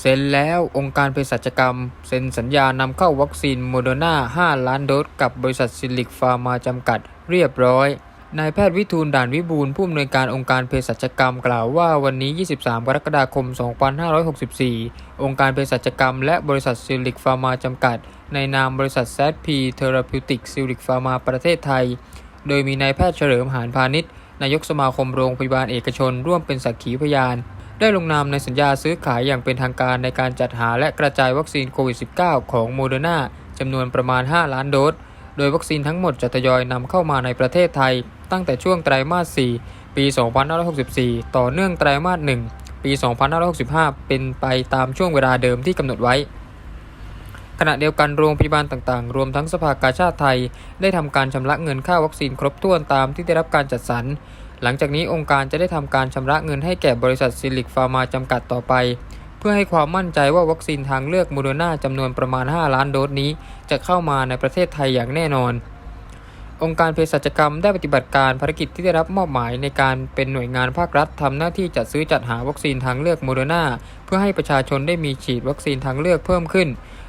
เซ็นแล้วองค์การเภสัชกรรม เซ็นสัญญานำเข้าวัคซีนโมเดอร์นา5 ล้านโดสกับบริษัทซิลิกฟาร์มาจำกัด เรียบร้อยนายแพทย์วิทูลด่านวิบูลผู้อำนวยการองค์การเภสัชกรรมกล่าวว่าวันนี้ 23 กรกฎาคม 2564 องค์การเภสัชกรรมและบริษัทซิลิกฟาร์มาจำกัด ในนามบริษัทแซดพีเทอราพิวติกซิลิกฟาร์มาประเทศไทย โดยมีนายแพทย์เฉลิมหานพาณิชย์นายกสมาคมโรงพยาบาลเอกชน ร่วมเป็นสักขีพยาน ได้ลงนามในสัญญาซื้อขายอย่างเป็นทางการในการจัดหาและกระจายวัคซีนโควิด -19 ของโมเดอร์นาจำนวนประมาณ 5 ล้านโดส โดยวัคซีนทั้งหมดจะทยอยนำเข้ามาในประเทศไทย ตั้งแต่ช่วงไตรมาส 4 ปี 2564 ต่อเนื่องไตรมาส 1 ปี 2565 เป็นไปตามช่วงเวลาเดิมที่กำหนดไว้ ขณะเดียวกันโรงพยาบาลต่างๆ รวมทั้งสภากาชาติไทย ได้ทำการชำระเงินค่าวัคซีนครบถ้วนตามที่ได้รับการจัดสรร หลังจากนี้องค์การจะได้ทำการชำระเงินให้แก่บริษัทซิลิกฟาร์มาจำกัดต่อไป เพื่อให้ความมั่นใจว่าวัคซีนทางเลือกโมเดอร์นาจำนวนประมาณ 5 ล้านโดสนี้ จะเข้ามาในประเทศไทยอย่างแน่นอน องค์การเภสัชกรรมได้ปฏิบัติการภารกิจที่ได้รับมอบหมายในการเป็นหน่วยงานภาครัฐทำหน้าที่จัดซื้อจัดหาวัคซีนทางเลือกโมเดอร์นาเพื่อให้ประชาชนได้มีฉีดวัคซีนทางเลือกเพิ่มขึ้น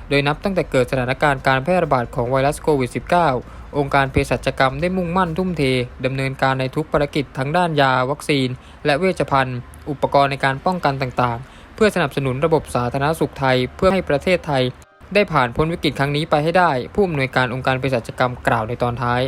โดยนับตั้งแต่เกิดสถานการณ์การแพร่ระบาดของไวรัสโควิด -19 องค์การเภสัชกรรมได้มุ่งมั่นทุ่มเทดำเนินการในทุกภารกิจทั้งด้านยาวัคซีน และเวชภัณฑ์ อุปกรณ์ในการป้องกันต่างๆ เพื่อสนับสนุนระบบสาธารณสุขไทย เพื่อให้ประเทศไทย ได้ผ่านพ้นวิกฤตครั้งนี้ไปให้ได้ ผู้อำนวยการองค์การเภสัชกรรมกล่าวในตอนท้าย